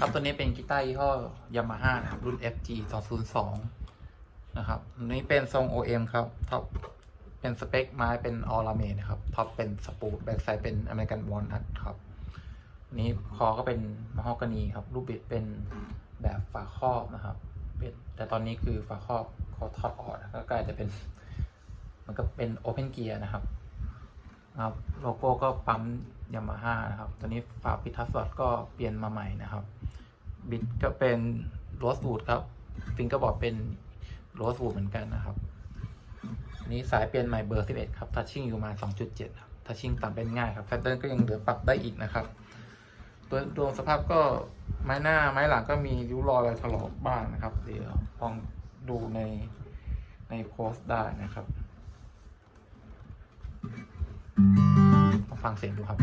ครับตัวนี้เป็นกีตาร์ยี่ห้อยามาฮ่านะครับ รุ่น FG 202นะครับนี้เป็นทรง OM ครับท็อปเป็นสเปคไม้เป็นออลาเมนะครับท็อปเป็นสปูดแบ็กไซด์เป็นอเมริกันวอลนัทครับนี้คอก็เป็นมะฮอกกานีครับ รูปบิดเป็นแบบฝาครอบนะครับเป็นแต่ตอนนี้คือฝาครอบเขาถอดออกนะก็กลายจะเป็น มันก็เป็นโอเพนเกียร์นะครับ ครับโลโก้ก็ปั๊มยามาฮ่านะครับตอนนี้ฝาปิดทัสสอดก็เปลี่ยนมาใหม่นะครับ บิดก็เป็นโรสวูดครับฟิงก็บอกเป็นโรสวูดเหมือนกันนะครับนี้สายเปลี่ยนใหม่เบอร์ 11 ครับทัชชิ่งอยู่มา 2.7 ครับทัชชิ่งต่ำเป็นง่ายครับแฟตเติร์นก็ยังเหลือปรับได้อีกนะครับ ตัวดวงสภาพก็ไม้หน้าไม้หลังก็มีริ้วรอยถลอกบ้างนะครับ เดี๋ยวลองดูในในโพสต์ได้นะครับ ฟังเสียงดูครับ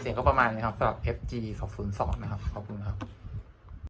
เสียงก็ประมาณนี้ครับสำหรับ FG 202นะครับ ขอบคุณครับ